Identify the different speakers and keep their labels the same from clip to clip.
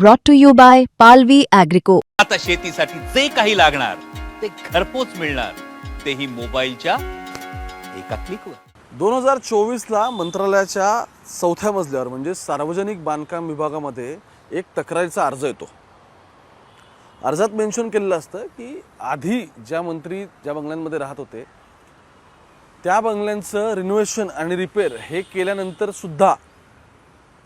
Speaker 1: brought to you by Palvi Agrico.
Speaker 2: आता शेतीसाठी जे काही लागणार ते घरपोच मिळणार. तेही मोबाईलच्या एका क्लिकवर.
Speaker 3: दोन हजार चोवीसला मंत्रालयाच्या चौथ्या मजल्यावर म्हणजे सार्वजनिक बांधकाम विभागामध्ये एक तक्रारीचा अर्ज येतो. अर्जात मेन्शन केलेलं असतं की आधी ज्या मंत्री ज्या बंगल्यांमध्ये राहत होते त्या बंगल्यांचं रिनोव्हेशन आणि रिपेअर हे केल्यानंतर सुद्धा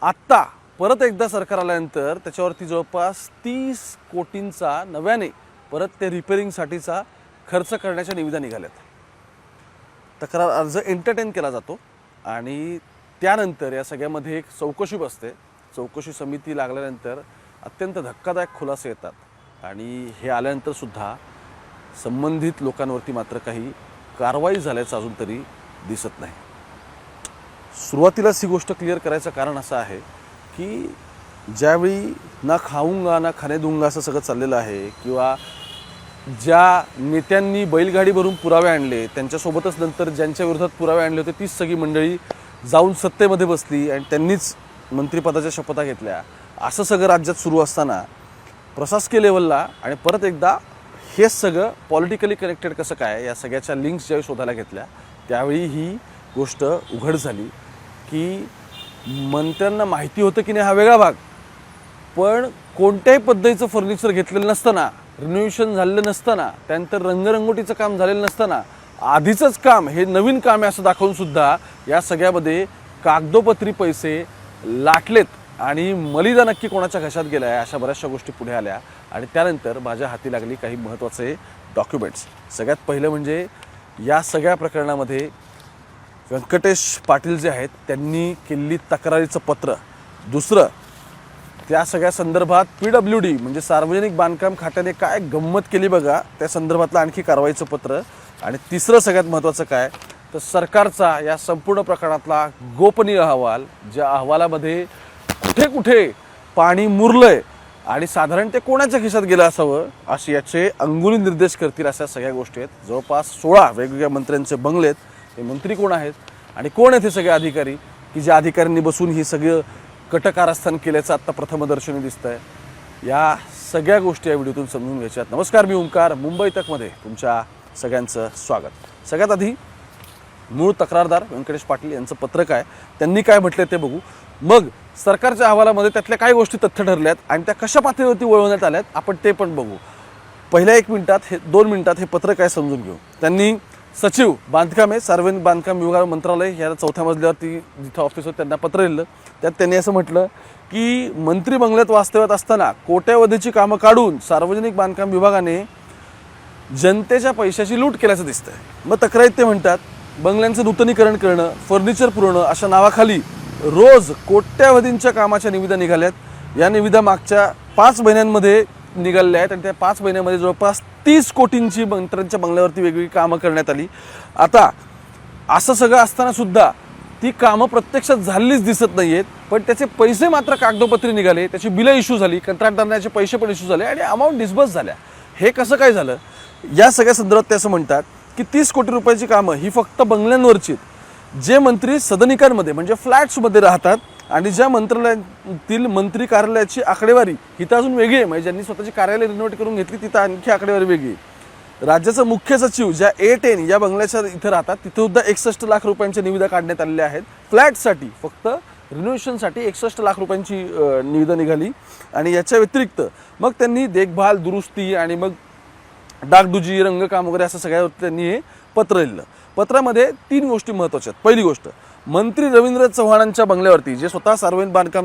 Speaker 3: आत्ता परत एकदा सरकार आल्यानंतर त्याच्यावरती जवळपास तीस कोटींचा नव्याने परत ते रिपेरिंगसाठीचा खर्च करण्याच्या निविदा निघाल्यात. तक्रार अर्ज एंटरटेन केला जातो आणि त्यानंतर या सगळ्यामध्ये एक चौकशी बसते. चौकशी समिती लागल्यानंतर अत्यंत धक्कादायक खुलासे येतात आणि हे आल्यानंतरसुद्धा संबंधित लोकांवरती मात्र काही कारवाई झाल्याचं अजून तरी दिसत नाही. सुरुवातीलाच ही गोष्ट क्लिअर करायचं कारण असं आहे की ज्यावेळी ना खाऊंगा ना खाणे दुंगा असं सगळं चाललेलं आहे किंवा ज्या नेत्यांनी बैलगाडी भरून पुरावे आणले त्यांच्यासोबतच नंतर ज्यांच्या विरोधात पुरावे आणले होते तीच सगळी मंडळी जाऊन सत्तेमध्ये बसली आणि त्यांनीच मंत्रिपदाच्या शपथा घेतल्या. असं सगळं राज्यात सुरू असताना प्रशासकीय लेवलला आणि परत एकदा हे सगळं पॉलिटिकली कनेक्टेड कसं काय या सगळ्याच्या लिंक्स ज्यावेळी शोधायला घेतल्या त्यावेळी ही गोष्ट उघड झाली की मंत्र्यांना माहिती होतं की नाही हा वेगळा भाग. पण कोणत्याही पद्धतीचं फर्निचर घेतलेलं नसताना रिनोव्हेशन झालेलं नसताना त्यानंतर रंगरंगोटीचं काम झालेलं नसताना आधीचंच काम हे नवीन काम आहे असं दाखवून सुद्धा या सगळ्यामध्ये कागदोपत्री पैसे लाटलेत आणि मलिदा नक्की कोणाच्या घशात गेला आहे अशा बऱ्याचशा गोष्टी पुढे आल्या. आणि त्यानंतर माझ्या हाती लागली काही महत्त्वाचे डॉक्युमेंट्स सगळ्यात पहिलं म्हणजे या सगळ्या प्रकरणामध्ये व्यंकटेश पाटील जे आहेत त्यांनी केलेली तक्रारीचं पत्र. दुसरं त्या सगळ्या संदर्भात पी डब्ल्यू डी म्हणजे सार्वजनिक बांधकाम खात्याने काय गंमत केली बघा त्या संदर्भातलं आणखी कारवाईचं पत्र. आणि तिसरं सगळ्यात महत्त्वाचं काय तर सरकारचा या संपूर्ण प्रकरणातला गोपनीय अहवाल ज्या अहवालामध्ये कुठे कुठे पाणी मुरलंय आणि साधारण ते कोणाच्या खिशात गेलं असावं असे याचे अंगुली निर्देश करतील अशा सगळ्या गोष्टी आहेत. जवळपास सोळा वेगवेगळ्या मंत्र्यांचे बंगले हे मंत्री कोण आहेत आणि कोण आहेत हे सगळे अधिकारी? की ज्या अधिकाऱ्यांनी बसून ही सगळं कटकारस्थान केल्याचं आत्ता प्रथमदर्शनी दिसतं आहे या सगळ्या गोष्टी या व्हिडिओतून समजून घ्यायच्यात. नमस्कार मी ओंकार. मुंबई तकमध्ये तुमच्या सगळ्यांचं स्वागत. सगळ्यात आधी मूळ तक्रारदार व्यंकटेश पाटील यांचं पत्रक आहे. त्यांनी काय म्हटलं ते बघू. मग सरकारच्या अहवालामध्ये त्यातल्या काय गोष्टी तथ्य ठरल्यात आणि त्या कशा पातळीवरती वळवण्यात आल्यात आपण ते पण बघू. पहिल्या एक मिनिटात हे दोन मिनिटात हे पत्र काय समजून घेऊ. त्यांनी सचिव बांधकाम आहे सार्वजनिक बांधकाम विभाग मंत्रालय या चौथ्या मजल्यावरती जिथं ऑफिस होतं त्यांना पत्र लिहिलं त्यात त्यांनी असं म्हटलं की मंत्री बंगल्यात वास्तव्यात असताना कोट्यावधीची कामं काढून सार्वजनिक बांधकाम विभागाने जनतेच्या पैशाची लूट केल्याचं दिसतंय. मग तक्रारीत ते म्हणतात बंगल्यांचं नूतनीकरण करणं फर्निचर पुरवणं अशा नावाखाली रोज कोट्यावधींच्या कामाच्या निविदा निघाल्यात. या निविदा मागच्या पाच महिन्यांमध्ये निघालेल्या आहेत आणि त्या पाच महिन्यामध्ये जवळपास तीस कोटींची मंत्र्यांच्या बंगल्यावरती वेगवेगळी कामं करण्यात आली. आता असं सगळं असताना सुद्धा ती कामं प्रत्यक्षात झालेलीच दिसत नाही आहेत पण त्याचे पैसे मात्र कागदोपत्री निघाले त्याची बिलं इश्यू झाली कंत्राटदारांचे पैसे पण इश्यू झाले आणि अमाऊंट डिस्बर्स झाल्या. हे कसं काय झालं? या सगळ्या संदर्भात ते असं म्हणतात की तीस कोटी रुपयाची कामं ही फक्त बंगल्यांवरची आहेत. जे मंत्री सदनिकांमध्ये म्हणजे फ्लॅट्समध्ये राहतात आणि ज्या मंत्रालयातील मंत्री कार्यालयाची आकडेवारी ही तर अजून वेगळी आहे. म्हणजे ज्यांनी स्वतःची कार्यालय रिनोव्हेट करून घेतली तिथं आणखी आकडेवारी वेगळी आहे. राज्याचा मुख्य सचिव ज्या ए टेन या बंगल्याच्या इथं राहतात तिथे सुद्धा एकसष्ट लाख रुपयांच्या निविदा काढण्यात आलेल्या आहेत. फ्लॅटसाठी फक्त रिनोव्हेशनसाठी एकसष्ट लाख रुपयांची निविदा निघाली. आणि याच्या व्यतिरिक्त मग त्यांनी देखभाल दुरुस्ती आणि मग डागडुजी रंगकाम वगैरे असं सगळ्यावरती त्यांनी हे पत्र लिहिलं. पत्रामध्ये तीन गोष्टी महत्त्वाच्या आहेत. पहिली गोष्ट मंत्री रवींद्र चव्हाणांच्या बंगल्यावरती जे स्वतः सार्वजनिक बांधकाम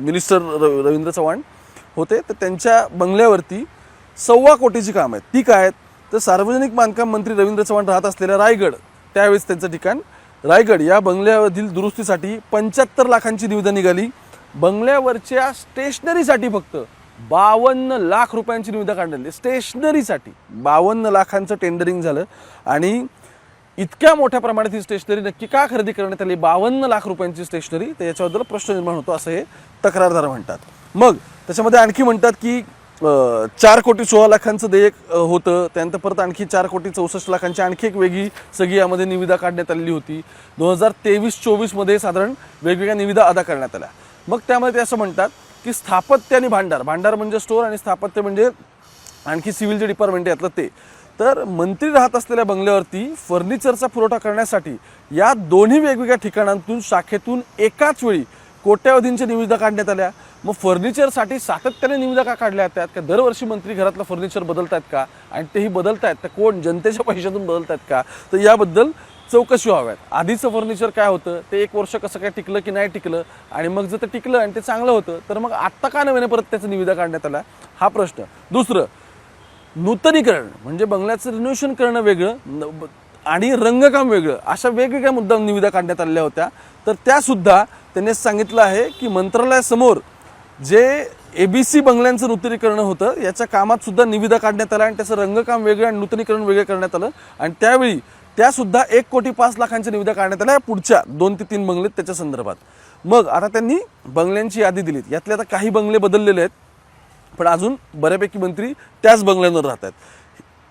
Speaker 3: मिनिस्टर र- रवींद्र चव्हाण होते तर त्यांच्या बंगल्यावरती सव्वा कोटीची काम आहेत. ती काय आहेत? तर सार्वजनिक बांधकाम मंत्री रवींद्र चव्हाण राहत असलेल्या रायगड त्यावेळेस त्यांचं ठिकाण रायगड. या बंगल्यावरील दुरुस्तीसाठी पंच्याहत्तर लाखांची निविदा निघाली. बंगल्यावरच्या स्टेशनरीसाठी फक्त बावन्न लाख रुपयांची निविदा काढलेली. स्टेशनरीसाठी बावन्न लाखांचं टेंडरिंग झालं. आणि इतक्या मोठ्या प्रमाणात ही स्टेशनरी नक्की का खरेदी करण्यात आली? बावन्न लाख रुपयांची स्टेशनरी तर याच्याबद्दल प्रश्न निर्माण होतो असं हे तक्रारदार म्हणतात. मग त्याच्यामध्ये आणखी म्हणतात की चार कोटी सोळा लाखांचं देयक होतं. त्यानंतर परत आणखी चार कोटी चौसष्ट लाखांची आणखी एक वेगळी सगळी यामध्ये निविदा काढण्यात आलेली होती. दोन हजार तेवीस चोवीसमध्ये साधारण वेगवेगळ्या निविदा अदा करण्यात आल्या. मग त्यामध्ये ते असं म्हणतात की स्थापत्य आणि भांडार. भांडार म्हणजे स्टोअर आणि स्थापत्य म्हणजे आणखी सिव्हिलचे डिपार्टमेंट आहे यातलं ते. तर मंत्री राहत असलेल्या बंगल्यावरती फर्निचरचा पुरवठा करण्यासाठी या दोन्ही वेगवेगळ्या ठिकाणांतून शाखेतून एकाच वेळी कोट्यावधींच्या निविदा काढण्यात आल्या. मग फर्निचरसाठी सातत्याने निविदा का काढल्या त्यात का दरवर्षी मंत्री घरातलं फर्निचर बदलतात का? आणि तेही बदलतायत. तर कोण? जनतेच्या पैशातून बदलतायत का? तर याबद्दल चौकशी व्हाव्यात. आधीचं फर्निचर काय होतं? ते एक वर्ष कसं काय टिकलं की नाही टिकलं? आणि मग जर ते टिकलं आणि ते चांगलं होतं तर मग आत्ता का नव्याने परत त्याचं निविदा काढण्यात आला हा प्रश्न. दुसरं नूतनीकरण म्हणजे बंगल्याचं रिनोव्हेशन करणं वेगळं न- आणि रंगकाम वेगळं अशा वेगवेगळ्या मुद्दा निविदा काढण्यात आलेल्या होत्या. तर त्यासुद्धा त्यांनी सांगितलं आहे की मंत्रालयासमोर जे ए बी सी बंगल्यांचं नूतनीकरण होतं याच्या कामात सुद्धा निविदा काढण्यात आल्या आणि त्याचं रंगकाम वेगळं आणि नूतनीकरण वेगळं करण्यात आलं. आणि त्यावेळी त्यासुद्धा एक कोटी पाच लाखांच्या निविदा काढण्यात आल्या पुढच्या दोन ते तीन बंगलेत त्याच्या संदर्भात. मग आता त्यांनी बंगल्यांची यादी दिलीत. यातले आता काही बंगले बदललेले आहेत. पण अजून बऱ्यापैकी मंत्री त्याच बंगल्यांवर राहत आहेत.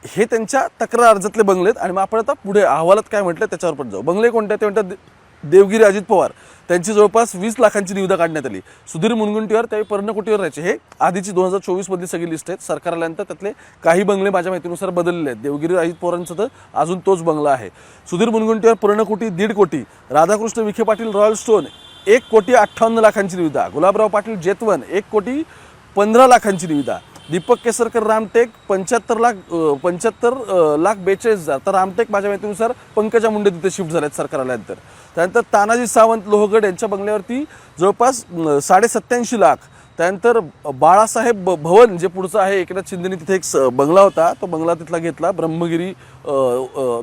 Speaker 3: हे त्यांच्या तक्रार अर्जातले बंगले आहेत आणि मग आपण आता पुढे अहवालात काय म्हटलं त्याच्यावर पण जाऊ. बंगले कोणते ते म्हणतात देवगिरी अजित पवार. त्यांची जवळपास वीस लाखांची निविदा काढण्यात आली. सुधीर मुनगुंटीवर त्यावेळी पर्णकुटीवर राहायचे. हे आधीची दोन हजार चोवीस मधली सगळी लिस्ट आहेत. सरकार आल्यानंतर त्यातले काही बंगले माझ्या माहितीनुसार बदललेले आहेत. देवगिरी अजित पवारांचं तर अजून तोच बंगला आहे. सुधीर मुनगुंटीवर पर्णकुटी दीड कोटी. राधाकृष्ण विखे पाटील रॉयल स्टोन एक कोटी अठ्ठावन्न लाखांची निविदा. गुलाबराव पाटील जेतवन एक कोटी पंधरा लाखांची निविदा. दीपक केसरकर रामटेक पंच्याहत्तर लाख पंच्याहत्तर लाख बेचाळीस हजार. तर रामटेक माझ्या माहितीनुसार पंकजा मुंडे तिथे शिफ्ट झाल्यात सरकार आल्यानंतर त्यानंतर तानाजी सावंत लोहगड यांच्या बंगल्यावरती जवळपास साडेसत्त्याऐंशी लाख. त्यानंतर बाळासाहेब ब- भवन जे पुढचं आहे एकनाथ शिंदेनी तिथे एक स- बंगला होता. तो बंगला तिथला घेतला. ब्रह्मगिरी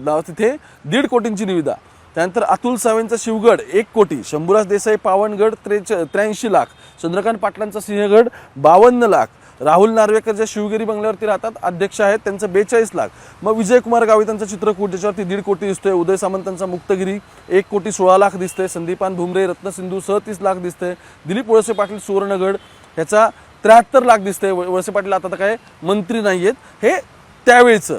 Speaker 3: नाव तिथे दीड कोटींची निविदा. त्यानंतर अतुल सावेंचा शिवगड एक कोटी. शंभूराज देसाई पावनगड त्रेच त्र्याऐंशी लाख. चंद्रकांत पाटलांचा सिंहगड बावन्न लाख. राहुल नार्वेकर जे शिवगिरी बंगल्यावरती राहतात अध्यक्ष आहेत त्यांचं बेचाळीस लाख. मग विजयकुमार गावी त्यांचं चित्रकूट ज्याच्यावरती दीड कोटी दिसतोय. उदय सामंतांचा मुक्तगिरी एक कोटी सोळा लाख दिसतंय. संदीपान भुमरे रत्नसिंधू सतीस लाख दिसतंय. दिलीप वळसे पाटील सुवर्णगड ह्याचा त्र्याहत्तर लाख दिसतंय. वळसे पाटील आता तर काय मंत्री नाही आहेत हे त्यावेळचं.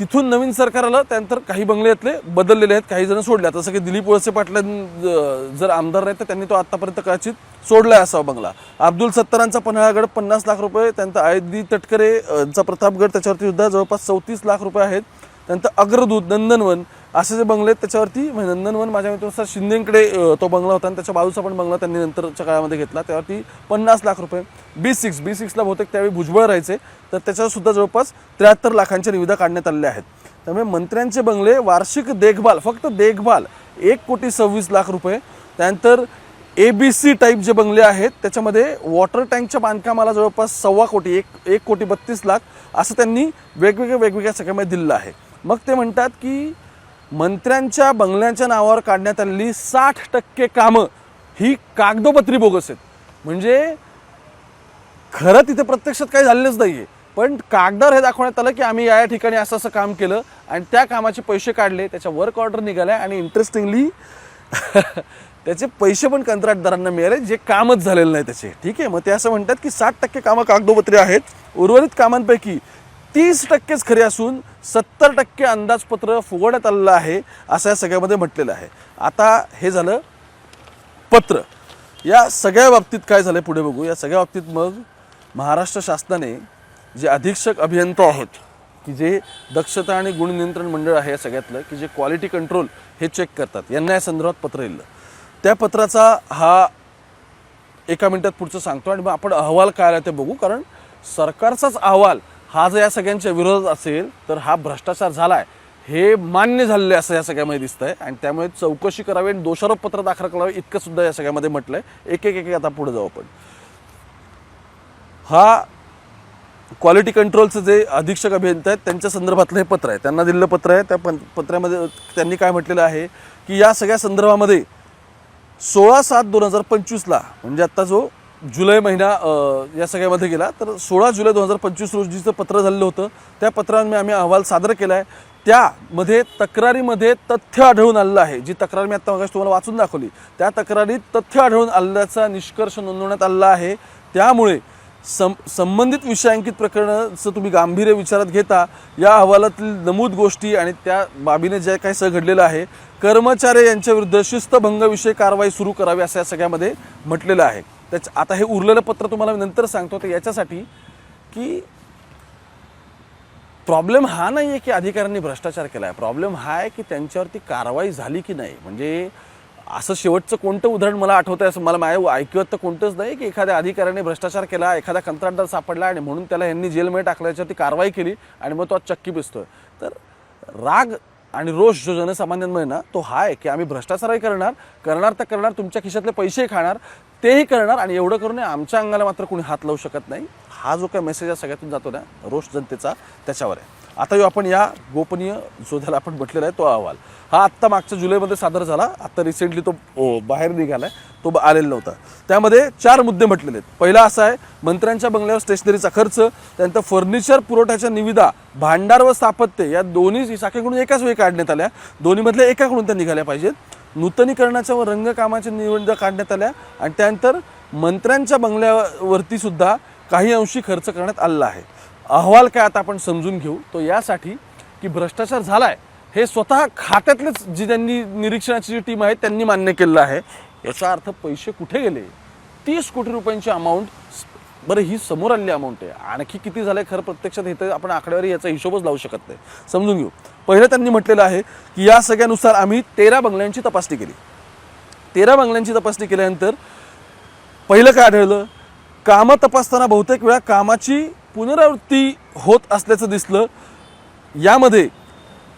Speaker 3: तिथून नवीन सरकार आलं त्यानंतर काही बंगले यातले बदललेले आहेत काही जण सोडले. आता सगळे दिलीप वळसे पाटलां जर आमदार नाही तर त्यांनी तो आतापर्यंत कदाचित सोडला असावा बंगला. अब्दुल सत्तारांचा पन्हाळगड पन्नास लाख रुपये त्यानंतर आयदी तटकरे चा प्रतापगड त्याच्यावरती सुद्धा जवळपास चौतीस लाख रुपये आहेत. त्यानंतर अग्रदूत नंदनवन असे जे बंगले आहेत त्याच्यावरती म्हणजे नंदनवन माझ्या मित्रानुसार शिंदेकडे तो बंगला होता आणि त्याच्या बाजूचा पण बंगला त्यांनी नंतरच्या काळामध्ये घेतला. त्यावरती पन्नास लाख रुपये. बी सिक्स बी सिक्सला बहुतेक त्यावेळी भुजबळ राहायचे. तर त्याच्यासुद्धा जवळपास त्र्याहत्तर लाखांच्या निविदा काढण्यात आलेल्या आहेत. त्यामुळे मंत्र्यांचे बंगले वार्षिक देखभाल फक्त देखभाल एक कोटी सव्वीस लाख रुपये. त्यानंतर ए बी सी टाईप जे बंगले आहेत त्याच्यामध्ये वॉटर टँकच्या बांधकामाला जवळपास सव्वा कोटी एक एक कोटी बत्तीस लाख असं त्यांनी वेगवेगळ्या वेगवेगळ्या सगळ्यामध्ये दिलेलं आहे. मग ते म्हणतात की मंत्र्यांच्या बंगल्यांच्या नावावर काढण्यात आलेली साठ टक्के कामं ही कागदोपत्री बोगस आहेत. म्हणजे खरं तिथे प्रत्यक्षात काही झालेलंच नाही आहे पण कागदावर हे दाखवण्यात आलं की आम्ही या या ठिकाणी असं असं काम केलं आणि त्या कामाचे पैसे काढले त्याच्या वर्क ऑर्डर निघाल्या आणि इंटरेस्टिंगली त्याचे पैसे पण कंत्राटदारांना मिळाले जे कामच झालेलं नाही त्याचे. ठीक आहे मग ते असं म्हणतात की साठ टक्के कामं कागदोपत्री आहेत. उर्वरित कामांपैकी तीस टक्केच खरे असून सत्तर टक्के अंदाजपत्र फुगवण्यात आलेलं आहे असं या सगळ्यामध्ये म्हटलेलं आहे. आता हे झालं पत्र. या सगळ्या बाबतीत काय झालं पुढे बघू. या सगळ्या बाबतीत मग महाराष्ट्र शासनाने जे अधीक्षक अभियंता आहेत की जे दक्षता आणि गुण नियंत्रण मंडळ आहे या सगळ्यातलं की जे क्वालिटी कंट्रोल हे चेक करतात. यांना या संदर्भात पत्र येईल. त्या पत्राचा हा एका मिनिटात पुढचं सांगतो आणि मग आपण अहवाल काय आला ते बघू कारण सरकारचाच अहवाल हा जर या सगळ्यांच्या विरोधात असेल तर हा भ्रष्टाचार झालाय. हे मान्य झालेलं आहे असं या सगळ्यामध्ये दिसतंय. आणि त्यामुळे चौकशी करावी आणि दोषारोप पत्र दाखल करावे इतकं सुद्धा या सगळ्यामध्ये म्हटलंय. एक एक एक आता पुढे जाऊ आपण. हा क्वालिटी कंट्रोलचं जे अधीक्षक अभियंता आहेत त्यांच्या संदर्भातलं हे पत्र आहे. त्यांना दिलेलं पत्र आहे. त्या पं पत्रामध्ये त्यांनी काय म्हटलेलं आहे की या सगळ्या संदर्भामध्ये सोळा सात दोन हजार पंचवीसला म्हणजे आत्ता जो जुलै महिना या सगळ्यामध्ये गेला. तर सोळा जुलै दोन हजार पंचवीस रोजीचं पत्र झालेलं होतं त्या पत्रांमध्ये आम्ही अहवाल सादर केला आहे त्यामध्ये तक्रारीमध्ये तथ्य आढळून आलेलं आहे. जी तक्रार मी आत्ता मगाशी तुम्हाला वाचून दाखवली त्या तक्रारीत तथ्य आढळून आल्याचा निष्कर्ष नोंदवण्यात आलेला आहे. त्यामुळे सं संबंधित विषयांकित प्रकरणाचं तुम्ही गांभीर्य विचारात घेता या अहवालातील नमूद गोष्टी आणि त्या बाबीने जे काही सह घडलेलं आहे कर्मचारी यांच्या विरुद्ध शिस्तभंगविषयी कारवाई सुरू करावी असं या सगळ्यामध्ये म्हटलेलं आहे. त्याच आता हे उरलेलं पत्र तुम्हाला मी नंतर सांगतो ते याच्यासाठी की प्रॉब्लेम हा नाही आहे की अधिकाऱ्यांनी भ्रष्टाचार केला आहे प्रॉब्लेम हा आहे की त्यांच्यावरती कारवाई झाली की नाही. म्हणजे असं शेवटचं कोणतं उदाहरण मला आठवतं असं मला माझ्या ऐकवत तर कोणतंच नाही की एखाद्या अधिकाऱ्याने भ्रष्टाचार केला एखादा कंत्राटदार सापडला आणि म्हणून त्याला यांनी जेलमध्ये टाकल्याच्यावरती कारवाई केली आणि मग तो आज चक्की पिसतोय. तर राग आणि रोष जो जनसामान्यांमध्ये ना तो हा आहे की आम्ही भ्रष्टाचारही करणार करणार तर करणार तुमच्या खिशातले पैसेही खाणार तेही करणार आणि एवढं करून आमच्या अंगाला मात्र कोणी हात लावू शकत नाही. हा जो काय मेसेज सगळ्यातून जातो ना रोष जनतेचा त्याच्यावर आहे. आता येऊ आपण या गोपनीय जो त्याला आपण म्हटलेला आहे तो अहवाल. हा आत्ता मागच्या जुलैमध्ये सादर झाला. आत्ता रिसेंटली तो बाहेर निघाला आहे तो आलेला नव्हता. त्यामध्ये चार मुद्दे म्हटलेले आहेत. पहिला असा आहे मंत्र्यांच्या बंगल्यावर स्टेशनरीचा खर्च त्यानंतर फर्निचर पुरवठ्याच्या निविदा भांडार व स्थापत्य या दोन्ही शाखेकडून एकाच वेळी काढण्यात आल्या. दोन्हीमधल्या एकाकडून त्या निघाल्या पाहिजेत. नूतनीकरणाच्या व रंगकामाच्या निवडणुका काढण्यात आल्या आणि त्यानंतर मंत्र्यांच्या बंगल्यावरती सुद्धा काही अंशी खर्च करण्यात आलेला आहे. अहवाल काय आता आपण समजून घेऊ. तो यासाठी की भ्रष्टाचार झाला आहे हे स्वतः खात्यातलेच जी त्यांनी निरीक्षणाची जी टीम आहे त्यांनी मान्य केलेलं आहे. याचा अर्थ पैसे कुठे गेले? तीस कोटी रुपयांची अमाऊंट बरं ही समोर आलेली अमाऊंट आहे. आणखी किती झालंय खरं प्रत्यक्षात हे तर आपण आकडेवारी याचा हिशोबच लावू शकत नाही. समजून घेऊ. पहिलं त्यांनी म्हटलेलं आहे की या सगळ्यानुसार आम्ही तेरा बंगल्यांची तपासणी केली. तेरा बंगल्यांची तपासणी केल्यानंतर पहिलं काय आढळलं? कामं तपासताना बहुतेक वेळा कामाची पुनरावृत्ती होत असल्याचं दिसलं. यामध्ये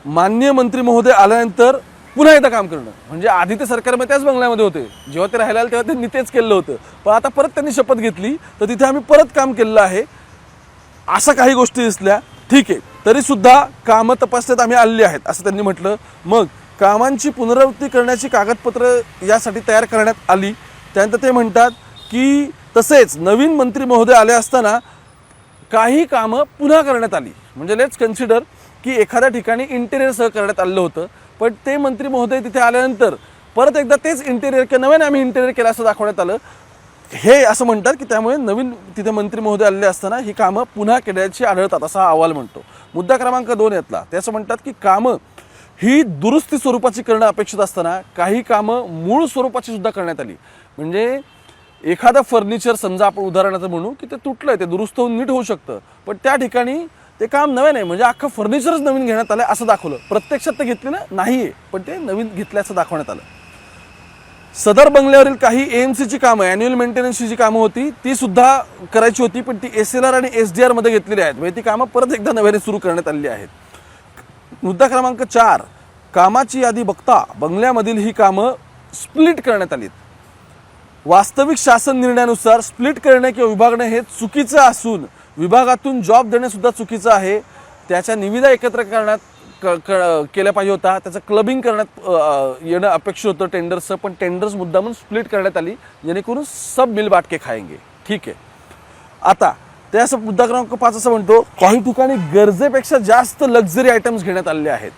Speaker 3: मान्य मंत्री महोदय आल्यानंतर पुन्हा एकदा काम करणं. म्हणजे आधी ते सरकारमध्ये त्याच बंगल्यामध्ये होते. जेव्हा ते राहिला तेव्हा त्यांनी तेच केलं होतं. पण आता परत त्यांनी शपथ घेतली तर तिथे आम्ही परत काम केलेलं आहे. अशा काही गोष्टी दिसल्या. ठीक आहे. तरी सुद्धा कामं तपासण्यात आम्ही आलेली आहेत असं त्यांनी म्हटलं. मग कामांची पुनरावृत्ती करण्याची कागदपत्र यासाठी तयार करण्यात आली. त्यानंतर ते म्हणतात की तसेच नवीन मंत्री महोदय आले असताना काही कामं पुन्हा करण्यात आली. म्हणजे लेट्स कन्सिडर की एखाद्या ठिकाणी इंटेरियरसह करण्यात आलेलं होतं. पण ते मंत्री महोदय तिथे आल्यानंतर परत एकदा तेच इंटेरियर किंवा नव्याने आम्ही इंटेरियर केलं असं दाखवण्यात आलं. हे असं म्हणतात की त्यामुळे नवीन तिथे मंत्री महोदय आलेले असताना ही कामं पुन्हा केल्याची आढळतात असा अहवाल म्हणतो. मुद्दा क्रमांक दोन यातला. ते असं म्हणतात की कामं ही दुरुस्ती स्वरूपाची करणं अपेक्षित असताना काही कामं मूळ स्वरूपाची सुद्धा करण्यात आली. म्हणजे एखादं फर्निचर समजा आपण उदाहरणार्थ म्हणू की ते तुटलंय ते दुरुस्त होऊन नीट होऊ शकतं. पण त्या ठिकाणी ते काम नवे नाही म्हणजे अख्खं फर्निचरच नवीन घेण्यात आलं असं दाखवलं. प्रत्यक्षात ते घेतलेलं नाही आहे पण ते नवीन घेतल्याचं दाखवण्यात आलं. सदर बंगल्यावरील काही एएमसीची कामं अॅन्युअल मेंटेनन्सची जी कामं होती ती सुद्धा करायची होती पण ती एस एल आर आणि एस डी आरमध्ये घेतलेली आहेत. म्हणजे ती कामं परत एकदा नव्याने सुरू करण्यात आलेली आहेत. मुद्दा क्रमांक चार कामाची यादी बघता बंगल्यामधील ही कामं स्प्लिट करण्यात आलीत. वास्तविक शासन निर्णयानुसार स्प्लिट करणे किंवा विभागणे हे चुकीचं असून विभागातून जॉब देणे सुद्धा चुकीचं आहे. त्याच्या निविदा एकत्र करण्यात क- क- केल्या पाहिजे होता. त्याचं क्लबिंग करण्यात येणं अपेक्षित होतं टेंडर्सचं पण टेंडर्स मुद्दामून स्प्लिट करण्यात आली. जेणेकरून सब मिल बाटके खायंगे. ठीक आहे. आता त्या असं मुद्दा क्रमांक पाच असं म्हणतो काही ठिकाणी गरजेपेक्षा जास्त लक्झरी आयटम्स घेण्यात आलेले आहेत.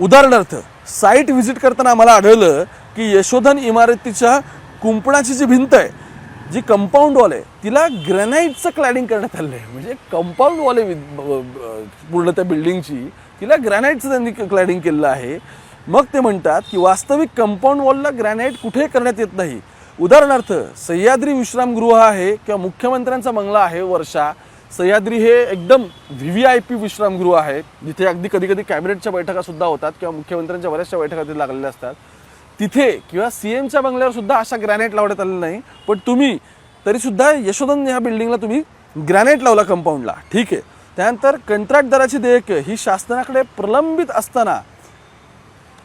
Speaker 3: उदाहरणार्थ साईट व्हिजिट करताना आम्हाला आढळलं की यशोधन इमारतीच्या कुंपणाची जी भिंत आहे जी कंपाऊंड वॉल आहे तिला ग्रॅनाईटचं क्लॅडिंग करण्यात आलं आहे म्हणजे कंपाऊंड वॉल आहे वि- पूर्ण त्या बिल्डिंगची तिला ग्रॅनाईटचं त्यांनी क्लॅडिंग केलेलं आहे. मग ते म्हणतात की वास्तविक कंपाऊंड वॉलला ग्रॅनाईट कुठे करण्यात येत नाही. उदाहरणार्थ सह्याद्री विश्रामगृह आहे किंवा मुख्यमंत्र्यांचा बंगला आहे वर्षा. सह्याद्री हे एकदम व्ही व्ही आय पी विश्रामगृह आहे. जिथे अगदी कधी कधी कॅबिनेटच्या बैठका सुद्धा होतात किंवा मुख्यमंत्र्यांच्या बऱ्याचशा बैठका तिथे लागलेल्या असतात. तिथे किंवा सी एमच्या बंगल्यावर सुद्धा अशा ग्रॅनाईट लावण्यात आलेलं नाही. पण तुम्ही तरीसुद्धा यशोधन बिल्डिंगला तुम्ही ग्रॅनाईट लावला कंपाऊंडला ठीक आहे. त्यानंतर कंत्राटदाराची देयकं ही शासनाकडे प्रलंबित असताना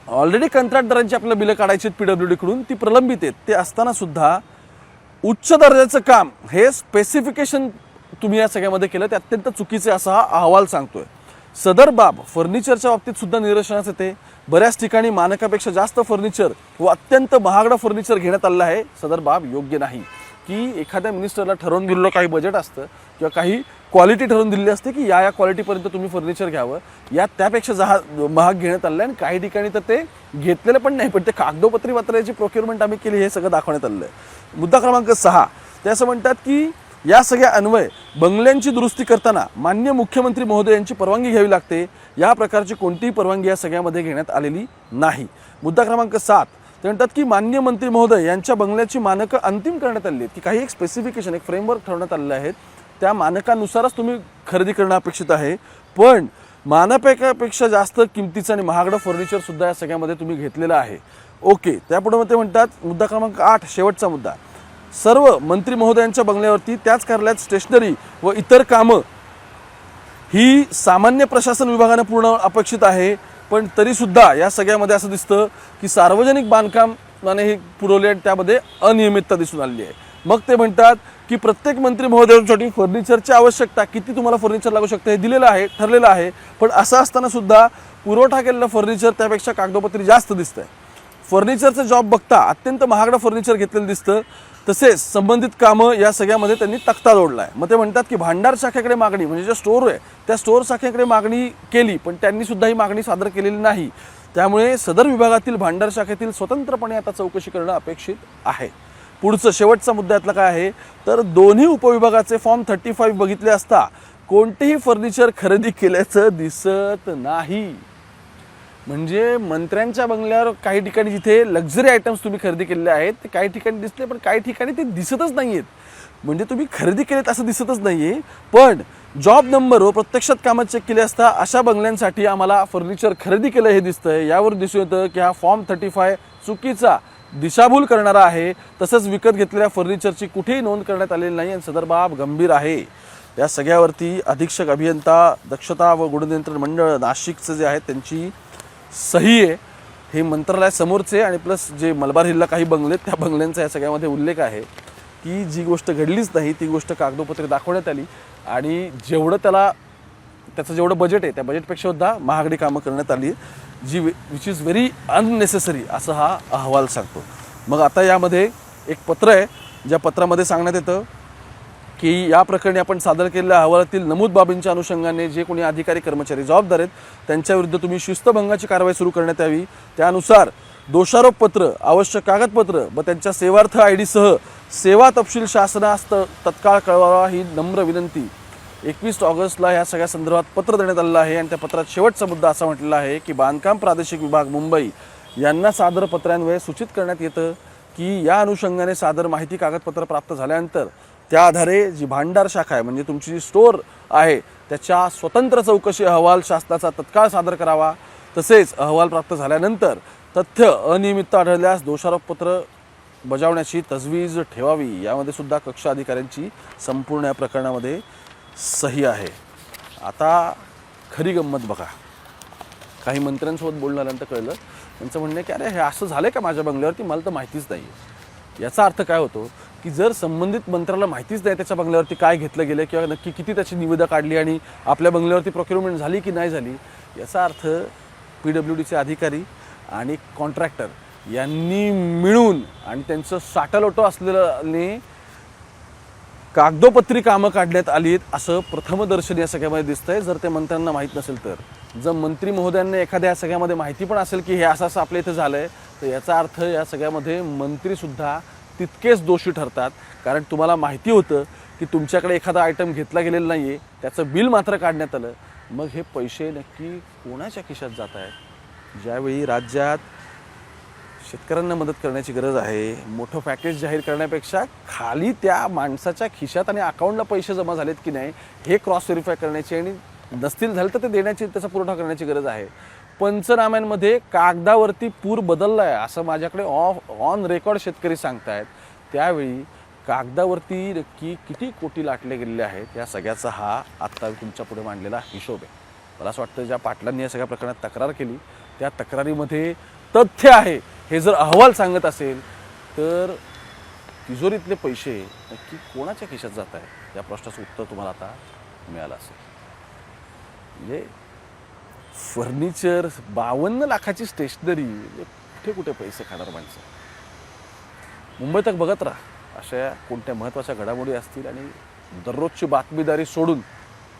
Speaker 3: ऑलरेडी कंत्राटदारांची आपल्याला बिलं काढायची आहेत पीडब्ल्यू डीकडून ती प्रलंबित आहेत. ते असतानासुद्धा उच्च दर्जाचं काम हे स्पेसिफिकेशन तुम्ही या सगळ्यामध्ये केलं ते अत्यंत चुकीचे असा हा अहवाल सांगतोय. सदर बाब फर्निचरच्या बाबतीत सुद्धा निदर्शनास येते. बऱ्याच ठिकाणी मानकापेक्षा जास्त फर्निचर व अत्यंत महागडं फर्निचर घेण्यात आलेलं आहे. सदर बाब योग्य नाही. की एखाद्या मिनिस्टरला ठरवून दिलेलं काही बजेट असतं किंवा काही क्वालिटी ठरवून दिलेली असते की या या क्वालिटीपर्यंत तुम्ही फर्निचर घ्यावं. या त्यापेक्षा जहा महाग घेण्यात आलेलं आहे आणि काही ठिकाणी तर ते घेतलेलं पण नाही पण ते कागदोपत्री पत्राची प्रोक्युरमेंट आम्ही केली हे सगळं दाखवण्यात आलेलं आहे. मुद्दा क्रमांक सहा. ते असं म्हणतात की या सगळ्या अन्वय बंगल्यांची दुरुस्ती करताना मान्य मुख्यमंत्री महोदय यांची परवानगी घ्यावी लागते. या प्रकारची कोणतीही परवानगी या सगळ्यामध्ये घेण्यात आलेली नाही. मुद्दा क्रमांक सात. ते म्हणतात की मान्य मंत्री महोदय यांच्या बंगल्याची मानकं अंतिम करण्यात आली आहेत. की काही एक स्पेसिफिकेशन एक फ्रेमवर्क ठरवण्यात आलेले आहेत. त्या मानकानुसारच तुम्ही खरेदी करणं अपेक्षित आहे. पण मानपेकापेक्षा जास्त किमतीचं आणि महागडं फर्निचरसुद्धा या सगळ्यामध्ये तुम्ही घेतलेलं आहे. ओके त्यापुढे मग ते म्हणतात मुद्दा क्रमांक आठ शेवटचा मुद्दा. सर्व मंत्री महोदयांच्या बंगल्यावरती त्याच कार्यालयात स्टेशनरी व इतर कामं ही सामान्य प्रशासन विभागाने पूर्ण अपेक्षित आहे. पण तरीसुद्धा या सगळ्यामध्ये असं दिसतं की सार्वजनिक बांधकामाने हे पुरवले आणि त्यामध्ये अनियमितता दिसून आलेली आहे. मग ते म्हणतात की प्रत्येक मंत्री महोदयांसाठी फर्निचरची आवश्यकता किती तुम्हाला फर्निचर लागू शकतं हे दिलेलं आहे ठरलेलं आहे. पण असं असताना सुद्धा पुरवठा केलेलं फर्निचर त्यापेक्षा कागदोपत्री जास्त दिसतंय. फर्निचरचं जॉब बघता अत्यंत महागडं फर्निचर घेतलेलं दिसतं. तसेच संबंधित कामं या सगळ्यामध्ये त्यांनी तक्ता जोडला आहे मग ते म्हणतात की भांडार शाखेकडे मागणी म्हणजे जे स्टोअर आहे त्या स्टोअर शाखेकडे मागणी केली पण त्यांनी सुद्धा ही मागणी सादर केलेली नाही. त्यामुळे सदर विभागातील भांडार शाखेतील स्वतंत्रपणे आता चौकशी करणं अपेक्षित आहे. पुढचं शेवटचा मुद्दा यातला काय आहे? तर दोन्ही उपविभागाचे फॉर्म थर्टी फाईव्ह बघितले असता कोणतेही फर्निचर खरेदी केल्याचं दिसत नाही. म्हणजे मंत्र्यांच्या बंगल्यावर काही ठिकाणी जिथे लक्झरी आयटम्स तुम्ही खरेदी केलेले आहेत ते काही ठिकाणी दिसले पण काही ठिकाणी ते दिसतच नाही आहेत म्हणजे तुम्ही खरेदी केलेत असं दिसतच नाही आहे पण जॉब नंबरवर प्रत्यक्षात कामात चेक केले असता अशा बंगल्यांसाठी आम्हाला फर्निचर खरेदी केलं हे दिसतंय. यावर दिसून येतं की हा फॉर्म थर्टी फाय चुकीचा दिशाभूल करणारा आहे. तसंच विकत घेतलेल्या फर्निचरची कुठेही नोंद करण्यात आलेली नाही आणि सदर बाब गंभीर आहे. या सगळ्यावरती अधीक्षक अभियंता दक्षता व गुणनियंत्रण मंडळ नाशिकचं जे आहे त्यांची सही आहे. हे मंत्रालयासमोरचे आणि प्लस जे मलबार हिलला काही बंगले आहेत, त्या बंगल्यांचा या सगळ्यामध्ये उल्लेख आहे की जी गोष्ट घडलीच नाही ती गोष्ट कागदोपत्री दाखवण्यात आली आणि जेवढं त्याला त्याचं जेवढं बजेट आहे त्या बजेटपेक्षा सुद्धा महागडी कामं करण्यात आली जी विच इज व्हेरी अननेसेसरी असं हा अहवाल सांगतो. मग आता यामध्ये एक पत्र आहे ज्या पत्रामध्ये सांगण्यात येतं की या प्रकरणी आपण सादर केलेल्या अहवालातील नमूद बाबींच्या अनुषंगाने जे कोणी अधिकारी कर्मचारी जबाबदार आहेत त्यांच्याविरुद्ध तुम्ही शिस्तभंगाची कारवाई सुरू करण्यात यावी. त्यानुसार दोषारोप पत्र आवश्यक कागदपत्र व त्यांच्या सेवार्थ आय डीसह सेवा तपशील शासनास्त तत्काळ कळवावा ही नम्र विनंती. एकवीस ऑगस्टला या सगळ्या संदर्भात पत्र देण्यात आलेलं आहे आणि त्या पत्रात शेवटचा मुद्दा असा म्हटलेला आहे की बांधकाम प्रादेशिक विभाग मुंबई यांना सादर पत्रांवर सूचित करण्यात येतं की या अनुषंगाने सादर माहिती कागदपत्र प्राप्त झाल्यानंतर त्या आधारे जी भांडार शाखा आहे म्हणजे तुमची जी स्टोअर आहे त्याच्या स्वतंत्र चौकशी अहवाल शासनाचा तत्काळ सादर करावा. तसेच अहवाल प्राप्त झाल्यानंतर तथ्य अनियमित आढळल्यास दोषारोपपत्र बजावण्याची तजवीज ठेवावी. यामध्ये सुद्धा कक्ष अधिकाऱ्यांची संपूर्ण या प्रकरणामध्ये सही आहे. आता खरी गंमत बघा. काही मंत्र्यांसोबत बोलणं आल्यानंतर कळलं. त्यांचं म्हणणं आहे की अरे हे असं झालं का माझ्या बंगल्यावरती? मला तर माहितीच नाही आहे याचा अर्थ काय होतो? की जर संबंधित मंत्र्याला माहितीच नाही त्याच्या बंगल्यावरती काय घेतलं गेलं किंवा नक्की किती त्याची निविदा काढली आणि आपल्या बंगल्यावरती प्रोक्युरमेंट झाली की नाही झाली याचा अर्थ पी डब्ल्यू डीचे अधिकारी आणि कॉन्ट्रॅक्टर यांनी मिळून आणि त्यांचं साटालोटो असलेलं कागदोपत्री कामं काढण्यात आली आहेत असं प्रथमदर्शन या सगळ्यामध्ये दिसतंय. जर ते मंत्र्यांना माहीत नसेल तर. जर मंत्री महोदयांना एखाद्या या सगळ्यामध्ये माहिती पण असेल की हे असं असं आपल्या इथं झालं आहे तर याचा अर्थ या सगळ्यामध्ये मंत्रीसुद्धा तितकेच दोषी ठरतात. कारण तुम्हाला माहिती होतं की तुमच्याकडे एखादा आयटम घेतला गेलेला नाही आहे त्याचं बिल मात्र काढण्यात आलं. मग हे पैसे नक्की कोणाच्या खिशात जात आहेत? ज्यावेळी राज्यात शेतकऱ्यांना मदत करण्याची गरज आहे मोठं पॅकेज जाहीर करण्यापेक्षा खाली त्या माणसाच्या खिशात आणि अकाउंटला पैसे जमा झालेत की नाही हे क्रॉस व्हेरीफाय करण्याची आणि नसतील झाले तर ते देण्याची त्याचा पुरवठा करण्याची गरज आहे. पंचनाम्यांमध्ये कागदावरती पूर बदलला आहे असं माझ्याकडे ऑफ ऑन रेकॉर्ड शेतकरी सांगतायत. त्यावेळी कागदावरती नक्की किती कोटी लाटले गेलेले आहेत या सगळ्याचा हा आत्ता तुमच्यापुढे मांडलेला हिशोब आहे. मला असं वाटतं ज्या पाटलांनी या सगळ्या प्रकरणात तक्रार केली त्या तक्रारीमध्ये तथ्य आहे हे जर अहवाल सांगत असेल तर तिजोरीतले पैसे नक्की कोणाच्या खिशात जात आहे या प्रश्नाचं उत्तर तुम्हाला आता मिळालं असेल. म्हणजे फर्निचर बावन्न लाखाची स्टेशनरी. म्हणजे कुठे कुठे पैसे खाणार माणसं? मुंबई तक बघत राहा. अशा कोणत्या महत्त्वाच्या घडामोडी असतील आणि दररोजची बातमीदारी सोडून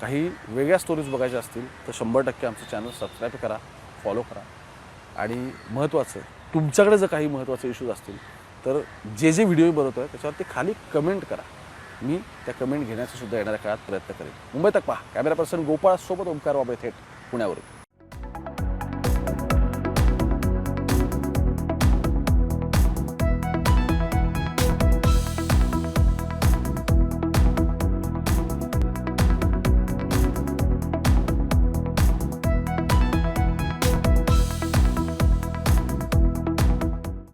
Speaker 3: काही वेगळ्या स्टोरीज बघायच्या असतील तर शंभर टक्के आमचं चॅनल सबस्क्राईब करा फॉलो करा. आणि महत्त्वाचं तुमच्याकडे जर काही महत्त्वाचे इश्यूज असतील तर जे जे व्हिडिओ बनवतो आहे त्याच्यावरती खाली कमेंट करा. मी त्या कमेंट घेण्याचा सुद्धा येणाऱ्या काळात प्रयत्न करेन. मुंबई तक पहा. कॅमेरा पर्सन गोपाळ सोबत ओंकार वाबळे थेट पुण्यावरून.